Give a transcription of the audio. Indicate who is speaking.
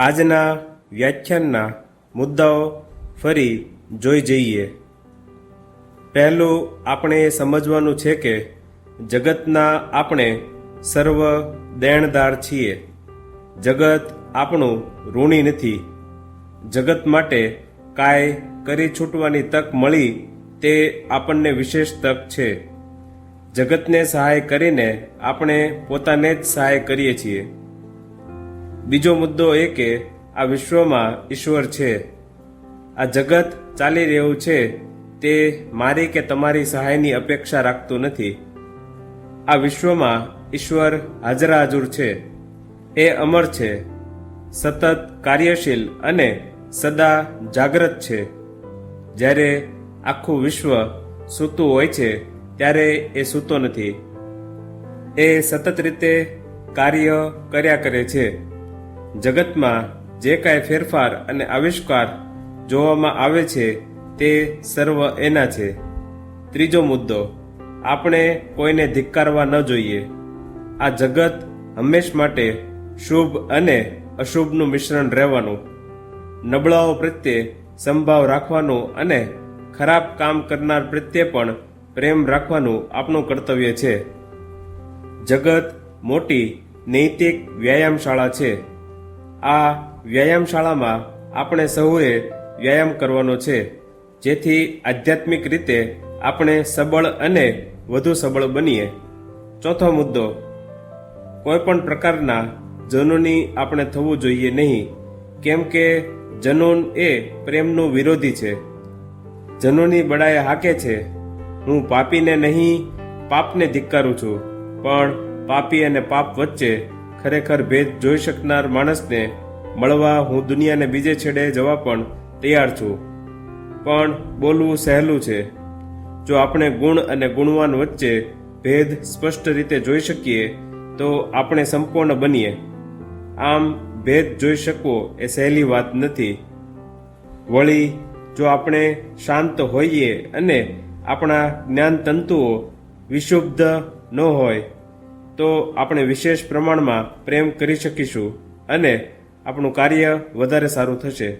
Speaker 1: આજના વ્યાખ્યાનના મુદ્દાઓ ફરી જોઈ જઈએ. પહેલું આપણે સમજવાનું છે કે જગતના આપણે સર્વ દેણદાર છીએ. જગત આપણું ઋણી નથી. જગત માટે કાંઈ કરી છૂટવાની તક મળી તે આપણને વિશેષ તક છે. જગતને સહાય કરીને આપણે પોતાને જ સહાય કરીએ છીએ. બીજો મુદ્દો એ કે આ વિશ્વમાં ઈશ્વર છે. આ જગત ચાલી રહ્યું છે તે મારી કે તમારી સહાયની અપેક્ષા રાખતું નથી. આ વિશ્વમાં ઈશ્વર હાજરા છે. એ અમર છે, સતત કાર્યશીલ અને સદા જાગ્રત છે. જ્યારે આખું વિશ્વ સૂતું હોય છે, ત્યારે એ સૂતો નથી. એ સતત રીતે કાર્ય કર્યા કરે છે. જગતમાં જે કાંઈ ફેરફાર અને આવિષ્કાર જોવામાં આવે છે, તે સર્વ એના છે. ત્રીજો મુદ્દો, આપણે કોઈને ધિક્કારવા ન જોઈએ. આ જગત હંમેશ માટે શુભ અને અશુભનું મિશ્રણ રહેવાનું. નબળાઓ પ્રત્યે સંભાવ રાખવાનું અને ખરાબ કામ કરનાર પ્રત્યે પણ પ્રેમ રાખવાનું આપણું કર્તવ્ય છે. જગત મોટી નૈતિક વ્યાયામશાળા છે. આ વ્યાયામશાળામાં આપણે સૌએ વ્યાયામ કરવાનો છે, જેથી આધ્યાત્મિક રીતે આપણે સબળ અને વધુ સબળ બનીએ. ચોથો મુદ્દો કોઈ પણ પ્રકારના જનૂની આપણે થવું જોઈએ નહીં, કેમ કે જનૂન એ પ્રેમનું વિરોધી છે. જનૂની બડાએ હાકે છે, હું પાપીને નહીં, પાપને ધિક્કારું છું, પણ પાપી અને પાપ વચ્ચે ખરેખર ભેદ જોઈ શકનાર માણસને મળવા હું દુનિયાને બીજે છેડે જવા પણ તૈયાર છું. પણ બોલવું સહેલું છે. જો આપણે ગુણ અને ગુણવાન વચ્ચે ભેદ સ્પષ્ટ રીતે જોઈ શકીએ, તો આપણે સંપૂર્ણ બનીએ. આમ ભેદ જોઈ શકવો એ સહેલી વાત નથી. વળી, જો આપણે શાંત હોઈએ અને આપણા જ્ઞાન તંતુઓ વિશુદ્ધ ન હોય તો આપણે વિશેષ પ્રમાણમાં પ્રેમ કરી શકીશું અને આપણું કાર્ય વધારે સારું થશે.